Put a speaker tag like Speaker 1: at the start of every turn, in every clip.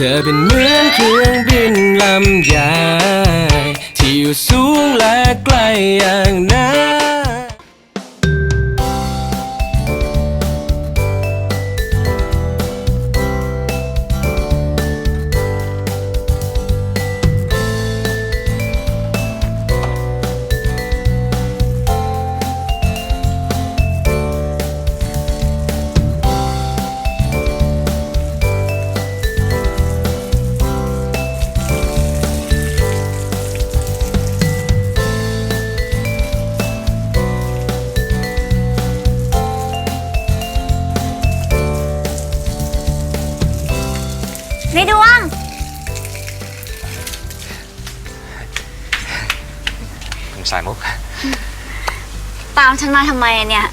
Speaker 1: เธอเป็นเหมือนเครื่องบินลำใหญ่ที่อยู่สูงและไกลอย่างนั้น
Speaker 2: ใน ฉันมาทำไมอะเนี่ย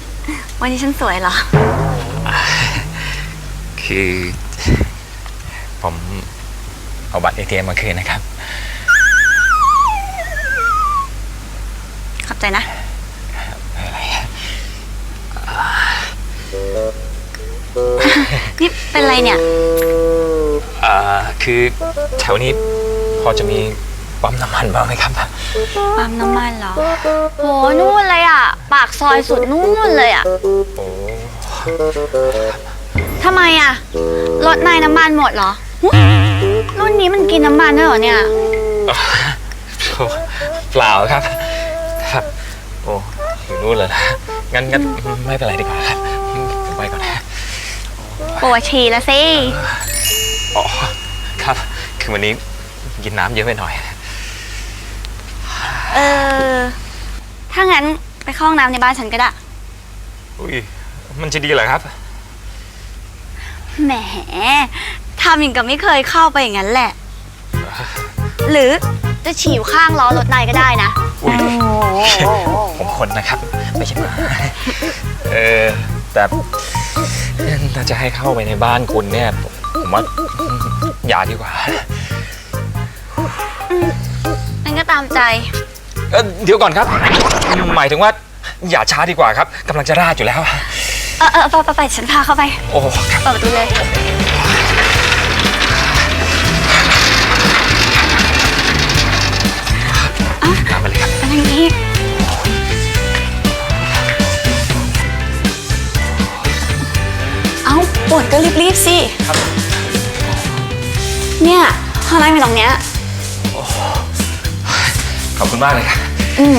Speaker 2: วันนี้ฉันสวยเหรอ
Speaker 3: คือ ผมเอาบัตรเอทีเอ็มมาคืนนะครับ
Speaker 2: ขอบใจนะ นี่เป็นไรเนี่ย
Speaker 3: อ่า คือแถวนี้พอจะมีปั๊มน้ำมันบ้างไหมครับ
Speaker 2: ปั๊มน้ำมันเหรอ โห นู่นเลยอะ ปากซอยสุดนู่นเลยอะ
Speaker 3: โอ้
Speaker 2: ทำไมอะ รถนายน้ำมันหมดเหรอหึรุ่นนี้มันกินน้ำมันด้วยเหรอเนี่ย
Speaker 3: เปล่าครับครับ โอ้อยู่นู่นเลยนะงั้นงั้นไม่เป็นไรดีกว่าครับผมไปก่อนนะ
Speaker 2: ปวดฉี่แล้วสิ
Speaker 3: อ๋อครับ คือวันนี้กินน้ำเยอะไปหน่อย
Speaker 2: เออ ถ้างั้นไปเข้าห้องน้ำในบ้านฉันก็ได้
Speaker 3: อุ้ย มันจะดีเหรอครับ
Speaker 2: แหมทำอย่างกับไม่เคยเข้าไปอย่างนั้นแหละ หรือจะฉี่อยู่ข้างล้อรถนายก็ได้นะ
Speaker 3: อุ้ย ผมคนนะครับ ไม่ใช่หมาเออ แต่ถ้าจะให้เข้าไปในบ้านคุณเนี่ย ผมว่าอย่าดีกว่า
Speaker 2: นั่นก็ตามใจ
Speaker 3: เอ่อเดี๋ยวก่อนครับ หมายถึงว่าอย่าช้าดีกว่าครับกำลังจะราดอยู่แล้ว
Speaker 2: เออเออไปไปไปฉันพาเข้าไป
Speaker 3: โอ้ครับ
Speaker 2: เปิดประตูเลย
Speaker 3: ตามมาเลยครับ
Speaker 2: อันนี้เอาปวดก็รีบๆสิ
Speaker 3: ครับ
Speaker 2: เนี่ยข้างในเป็นตรงเนี้ย
Speaker 3: ขอบคุณมากเลยครับ
Speaker 2: อืม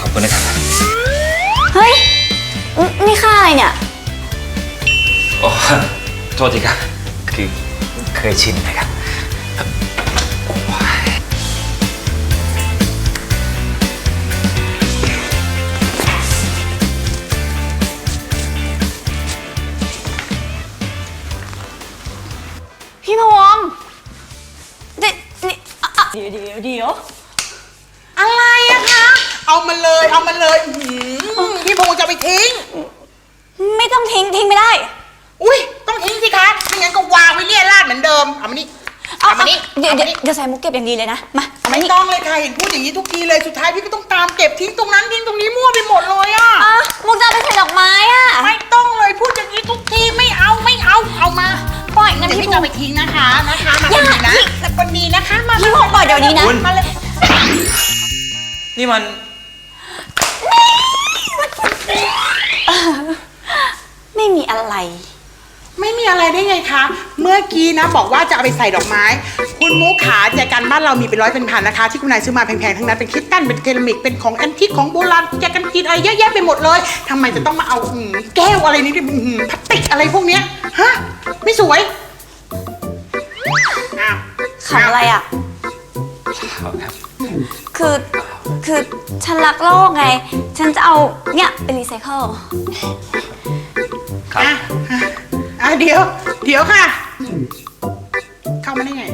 Speaker 3: ขอบคุณนะครับ
Speaker 2: เฮ้ยนนี่ค่าอะไรเนี่ย
Speaker 3: โอ้โทษทีครับ คือเคยชินนะครับ
Speaker 2: เดี๋ยวเดี๋ยวเดี๋ยว
Speaker 4: อะไรอะคะ เอามาเลยเอามาเลยอื้อหือพี่พงษ์จะไปทิ้ง
Speaker 2: ไม่ต้องทิ้งทิ้งไม่ได้
Speaker 4: อุ้ยต้องทิ้งสิคะไม่งั้นก็วางไว้เรี่ยราดเหมือนเดิมเอามานี่
Speaker 2: เอา
Speaker 4: เอามานี่
Speaker 2: เดี๋ยว
Speaker 4: เอา
Speaker 2: เดี๋
Speaker 4: มา
Speaker 2: ยว
Speaker 4: นี่
Speaker 2: เดี๋ยวใส่มุกเก็บอย่างดีเลยนะ มา เอามา
Speaker 4: ไม่
Speaker 2: นี่
Speaker 4: ต้องเลยค่ะเห็นพูดอย่างนี้ทุกทีเลยสุดท้ายพี่ก็ต้องตามเก็บทิ้งตรงนั้นทิ้งตรงนี้มั่วไปหมดเลยอะ
Speaker 2: อะมุกจะเอาไปใส่ดอกไม้อะ
Speaker 4: ไม่ต้องเลยพูดอย่างนี้ทุกทีไม่เอาไม่เอาเอามา
Speaker 2: ปล่อยงั้น
Speaker 4: เดี๋ยว
Speaker 2: พี่
Speaker 4: พี่
Speaker 2: พ
Speaker 4: จะ
Speaker 2: ง
Speaker 4: เอาไปทิ้งนะคะนะคะมาคนดีนะแต่คนดีนะคะมา
Speaker 2: พี่พงษ์ปล่อยเดี๋ยวนี้นะ
Speaker 4: มาเลย
Speaker 1: นี่มัน
Speaker 2: ไม่มีอะไร
Speaker 4: ไม่มีอะไรได้ไงคะ เมื่อกี้นะบอกว่าจะเอาไปใส่ดอกไม้ คุณมุกขาแจกันบ้านเรามีเป็นร้อยเป็นพันนะคะ ที่คุณนายซื้อมาแพงๆทั้งนั้นเป็นคริสตัลเป็นเซรามิกเป็นของแอนทิคของโบราณแจกันกินอะไรเยอะแยะไปหมดเลยทำไมจะต้องมาเอาอืมแก้วอะไรนี่ดิอืมพลาสติกอะไรพวกเนี้ยฮะไม่สวยอ้าว
Speaker 2: ขำอะไรอะ
Speaker 3: ครับ
Speaker 2: คือ คือฉันรักโลกไง ฉันจะเอาเนี่ยไปรีไซเคิล
Speaker 3: ครับ
Speaker 4: อะ อะอะเดี๋ยว เดี๋ยวค่ะ เข้ามาได้ไง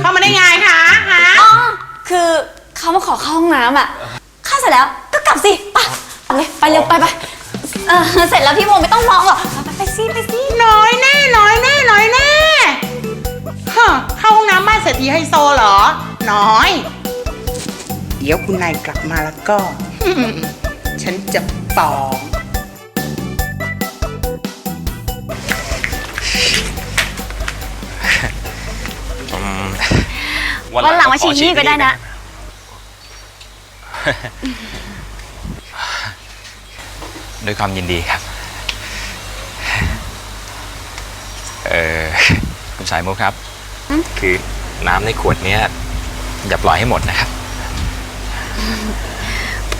Speaker 4: เข้ามาได้ไงคะฮะ
Speaker 2: อ๋อคือเขามาขอเข้าห้องน้ำอะเข้าเสร็จแล้วก็กลับสิไปเอาเลยไปเร็วไปไปเออเสร็จแล้วพี่โมไม่ต้องมองหรอกไปไปไปสิไปสิ
Speaker 4: น้อยแน่น้อยแน่น้อยแน่ฮะเข้าห้องน้ำบ้านเศรษฐีไฮโซเหรอ น้อย เดี๋ยวคุณนายกลับมาแล้วก็หึฉันจะฟ้อง
Speaker 2: วันหลังมาฉีดนี่ก็ได้นะ
Speaker 5: ด้วยความยินดีครับ เออคุณสายมุกครับ คือน้ำในขวดเนี้ยอย่าปล่อยให้หมดนะครับ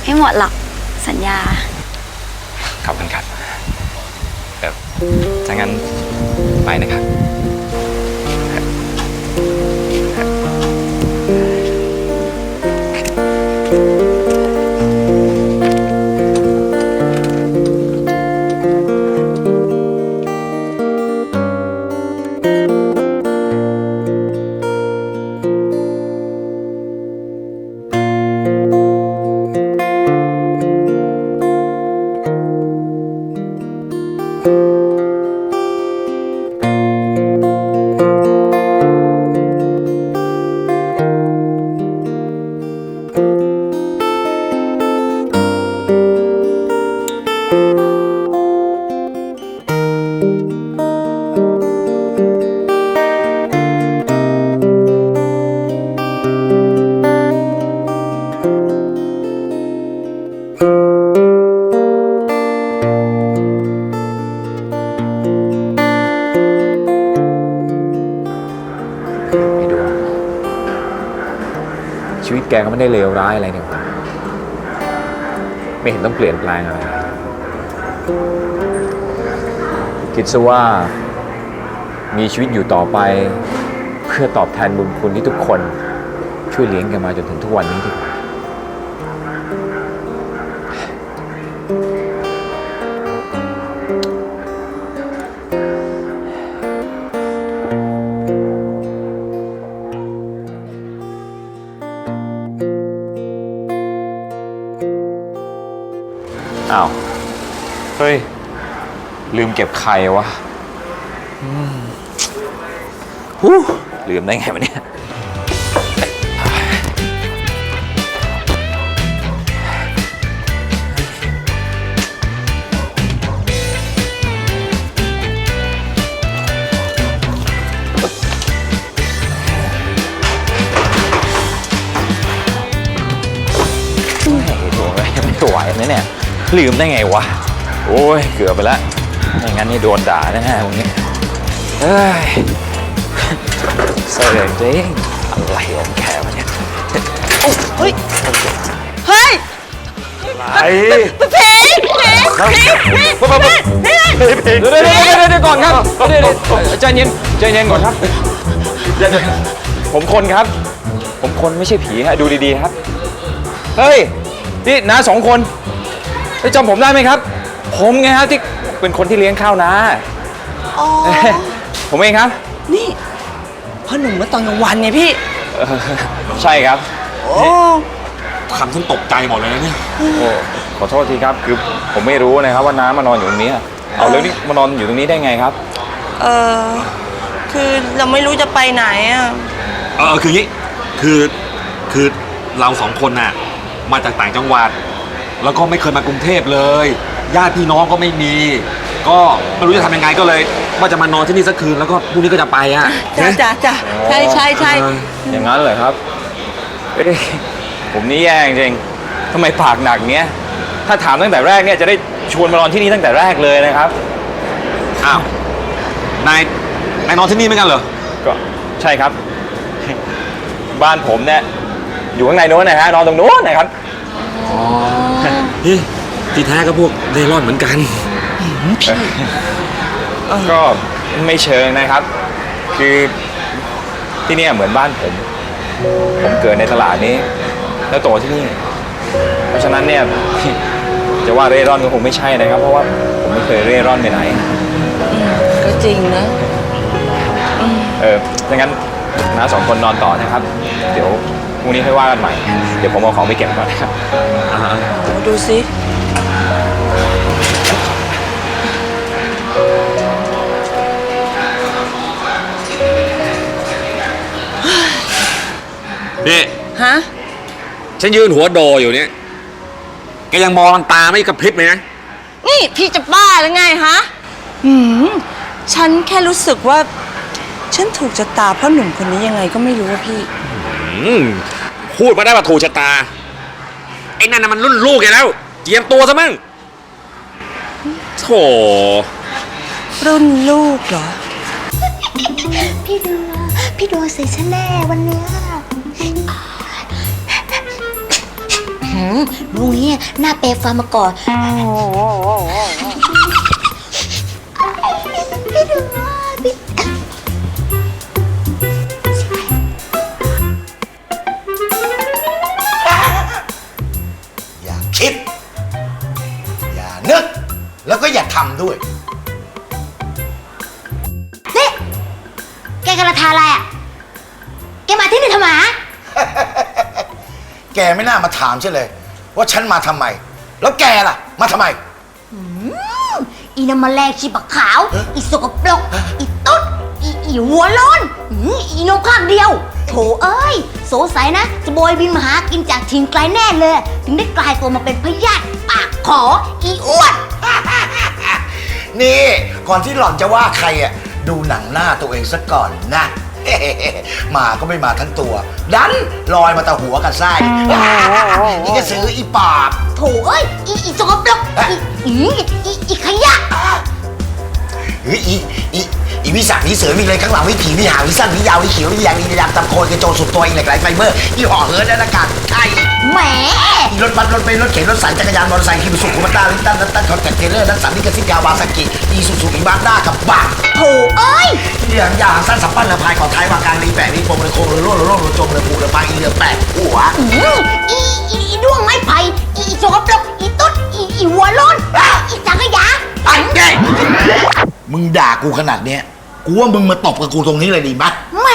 Speaker 2: ไม่หมดหรอก สัญญา
Speaker 5: ขอบคุณครับเออถ้างั้นไปนะครับ
Speaker 3: ชีวิตแกก็ไม่ได้เลวร้ายอะไรเนี่ยไม่เห็นต้องเปลี่ยนแปลงอะไรคิดซะว่ามีชีวิตอยู่ต่อไป เพื่อตอบแทนบุญคุณที่ทุกคนช่วยเลี้ยงแกมาจนถึงทุกวันนี้ที่ ลืมเก็บไข่วะอืมฮู้ลืมได้ไงวะเนี่ยไอ้ตัวอะไรไม่ไหวนะเนี่ย ลืมได้ไงวะ โอ้ย เกือบไปแล้ว ไม่งั้นนี่โดนด่าแน่ๆตรงนี้เฮ้ยเสียจริงอะไรของแกวะเนี่ย
Speaker 6: เฮ้ย เฮ้ย
Speaker 3: ไอ้
Speaker 6: ผีผีผีผี
Speaker 3: เดี๋ยวเดี๋ยวเดี๋ยวเดี๋ยวก่อนครับเดี๋ยวเดี๋ยวใจเย็นใจเย็นก่อนครับเดี๋ยวเดี๋ยวผมคนครับ ผมคนไม่ใช่ผีฮะดูดีๆครับ เฮ้ยนี่น้าสองคนได้จำผมได้ไหมครับ ผมไงฮะที่ เป็นคนที่เลี้ยงข้าวนา
Speaker 6: อ๋อ
Speaker 3: ผมเองครับ
Speaker 6: นี่พ่อหนุ่มเมื่อตอนกลางวันไงพี่
Speaker 3: เออใช่ครับ
Speaker 6: โอ้
Speaker 5: คำท่านตกใจหมดเลยนะเนี่ย
Speaker 3: โอ้ขอโทษทีครับ คือผมไม่รู้นะครับว่าน้ามานอนอยู่ตรงนี้เอาแล้วนี่มานอนอยู่ตรงนี้ได้ไงครับ
Speaker 6: เออคือเราไม่รู้จะไปไหนอะ
Speaker 7: เออคืองี้คือคือเราสองคนน่ะ มาจากต่างจังหวัด แล้วก็ไม่เคยมากรุงเทพเลย ญาติพี่น้องก็ไม่มี ก็ไม่รู้จะทำยังไงก็เลยว่าจะมานอนที่นี่สักคืนแล้วก็พรุ่งนี้ก็จะไปอะ
Speaker 6: จ้าจ้าจ้าใช่ใช่ใช่
Speaker 7: เออ
Speaker 3: อย่างนั้นเลยครับเอ้ยผมนี่แย่จริงๆทำไมปากหนักเนี้ย ถ้าถามตั้งแต่แรกเนี่ยจะได้ชวนมานอนที่นี่ตั้งแต่แรกเลยนะครับ
Speaker 7: อ้าวนายนายนอนที่นี่เหมือนกันเหรอ
Speaker 3: ก็ใช่ครับ บ้านผมเนี่ยอยู่ข้างในโน้นนะฮะนอนตรงโน้นนะครับ
Speaker 7: เฮ้ย ที่แท้ก็พวกเร่ร่อนเหมือนกัน
Speaker 3: ก็ไม่เชิงนะครับ คือที่เนี่ยเหมือนบ้านผม ผมเกิดในตลาดนี้ แล้วโตที่นี่ เพราะฉะนั้นเนี่ย จะว่าเร่ร่อนก็คงไม่ใช่นะครับ เพราะว่าผมไม่เคยเร่ร่อนไปไหน
Speaker 6: ก็จริงนะ
Speaker 3: เออดังนั้นน้าสองคนนอนต่อนะครับ เดี๋ยวพรุ่งนี้ค่อยว่ากันใหม่ เดี๋ยวผมเอาของไปเก็บก่อนนะครับ
Speaker 6: โอ้ดูสิ
Speaker 7: นี่
Speaker 6: ฮะ
Speaker 7: ฉันยืนหัวโดอยู่เนี่ยแกยังมองมันตาไม่กระพริบเลยนะ
Speaker 6: นี่พี่จะบ้าหรือไงฮะหืมฉันแค่รู้สึกว่า ฉันถูกชะตาเพราะหนุ่มคนนี้ยังไงก็ไม่รู้ว่าพี่
Speaker 7: อืมพูดมาได้ว่าถูกชะตา ไอ้นั่นน่ะมันรุ่นลูกแกแล้วเจียมตัวซะมั่งโถ
Speaker 6: รุ่นลูกเหรอ
Speaker 5: พี่ดูพี่ดูสิฉันแน่วันเนี้ย มลุงเนี่ยหน้าเปย์ฟาร์มาก่อนพี่ดูพี่
Speaker 8: อย่าคิด อย่านึก แล้วก็อย่าทำด้วย
Speaker 5: แกไม่น่า
Speaker 8: มาถามฉันเลย ว่าฉันมาทำไม แล้วแกล่ะ มาทำไม
Speaker 5: อีน้ำมันแรงชีปะขาว อีสกปรก อีตุ๊ด อีอีหัวโล้นอืมอีนกข้างเดียวโถเอ้ย สงสัยนะ จะโบยบินมาหากินจากถิ่นไกลแน่เลย ถึงได้กลายตัวมาเป็นพยาธิปากขออีอ้วน
Speaker 8: นี่ ก่อนที่หล่อนจะว่าใครอะ ดูหนังหน้าตัวเองซะก่อนนะ มาก็ไม่มาทั้งตัว ดันลอยมาแต่หัวกับไส้นี่ก็ซื้ออีปอบ
Speaker 5: โถเอ้ยอีอีสกปรกอีอีอีอีขยะ
Speaker 8: เฮ้ยอี อีอีวิสักวิเสือวิเลยข้างหลังวิผีวิหาวิสั้นวิยาววิเขียววิแดงวิดำตำโคนกระโจนสุดตัวอีเหล็กไหลไฟเบอร์อีห่อเหินอากาศไข่
Speaker 5: แหม
Speaker 8: อีรถบัสรถเมล์รถเข็นรถสายจักรยานมอเตอร์ไซค์คิมสุขุมาต้าลิตตันนัตตันคอนแทคเทเลอร์นัสสันนิกาซิกาวาซากิอีซูซูอีมาด้ากับบาง
Speaker 5: โถเอ้ย
Speaker 8: เรื่องยางสั้นสับปั้นระพายก่อนท้ายวางกลางรีแปะรีโปมเรือโคงเรือโล่เรือโล่เรือจมเรือปูเรือปลาอีเรือแปะหัว
Speaker 5: อืมอีอีอีด้วงไม้ไผ่อีอีสกปรกอีตุ๊ดอีอีหัวโล้นอีสังขยา
Speaker 8: ไอ้เด้มึงด่ากูขนาดเนี้ย กูว่ามึงมาตบกับกูตรงนี้เลยดีปะ
Speaker 5: แหม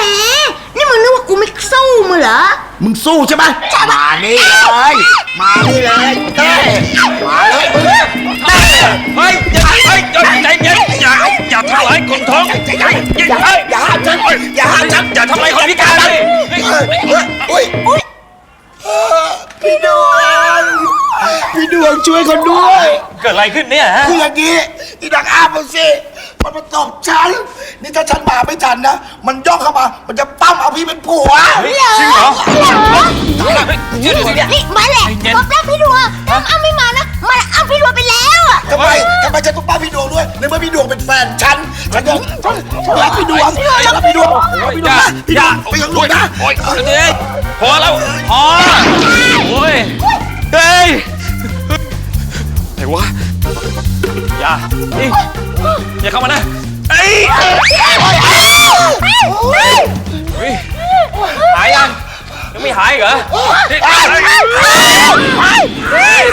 Speaker 5: นี่มึงนึกว่ากูไม่สู้มึงเหรอ
Speaker 8: มึงสู้ใช่ปะมานี่เลย มานี่เลยเต้มาเลยมึง
Speaker 3: เฮ้ยอย่าเฮ้ยอย่าใจเย็นอย่าอย่าทำร้ายคนท้องอย่าอย่าเฮ้ย
Speaker 8: อย่าห้ามฉันอย่าห้ามฉัน
Speaker 3: อย่าทำร้ายคนพิการเลย
Speaker 8: เฮ้ยเฮ้ยเฮ้ยเฮ้ยเออพี่ดวงพี่ดวงช่วยคนด้วย
Speaker 3: เกิดอะไรขึ้นเนี่ยฮะ
Speaker 8: คืออย่างนี้อีดักอาบมันสิ มันมาตบฉัน นี่ถ้าฉันมาไม่ทันนะ มันย่องเข้ามา มันจะปั้มเอาพี่เป็นผัว
Speaker 3: จริงเหรอ
Speaker 5: นี่มาแหละตบแล้วพี่ดวงถ้าอ้ำไม่มานะมันอ้ำพี่ดวงไปแล้วอะ
Speaker 8: ทำไมทำไมฉันต้องปั้มพี่ดวงด้วยในเมื่อพี่ดวงเป็นแฟนฉันฉันจะฉันรักพี่ดวงฉันรักพี่ดวงพี่ดวงนะพี่ดวงไปกับลูกนะ
Speaker 3: โอ๊ยเฮ้ยพอแล้วพอโอ้ยเฮ้ยไหนวะอย่านี่ อย่าเข้ามานะเอ้ยเฮ้ยหายยังยังไม่หายอีกเหรอนี่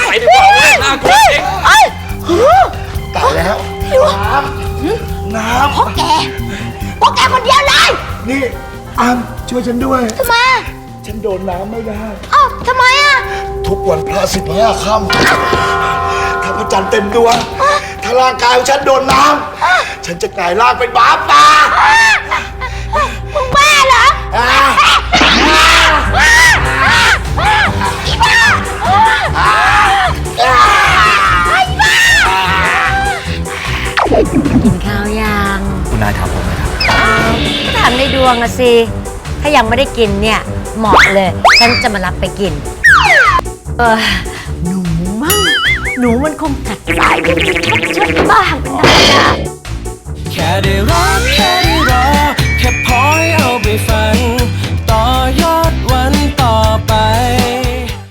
Speaker 3: ไปดีกว่าเว้ยน่ากลัวจริง
Speaker 8: ตายแล้วน้ำน้
Speaker 5: พวกแก พวกแกคนเดียวเลยำ
Speaker 8: นี่อามช่วยฉันด้วย
Speaker 5: ทำไมอะ
Speaker 8: ฉันโดนน้ำไม่ได้
Speaker 5: เอ้าทำไมอะ
Speaker 8: ทุกวันพระสิบห้าค่ำถ้าพระจันทร์เต็มดวง ถ้าร่างกายของฉันโดนน้ำฉันจะกลายร่างเป็นหมาป่า
Speaker 5: มึงบ้าเหรอ
Speaker 8: อ่า
Speaker 9: กินข้าวยัง
Speaker 3: คุณนายถามผมไหมครับ
Speaker 9: ก็ถามในดวงอะสิ ถ้ายังไม่ได้กินเนี่ยเหมาะเลย ฉันจะมารับไปกิน เออหนูมั่ง หนูมันคงกัดสายที่ทับชือกบ้างนะแค่ได้รัก
Speaker 10: แค่ได้ร
Speaker 1: อ แค่พอใเอาไปฝัน ต่อยอดวัน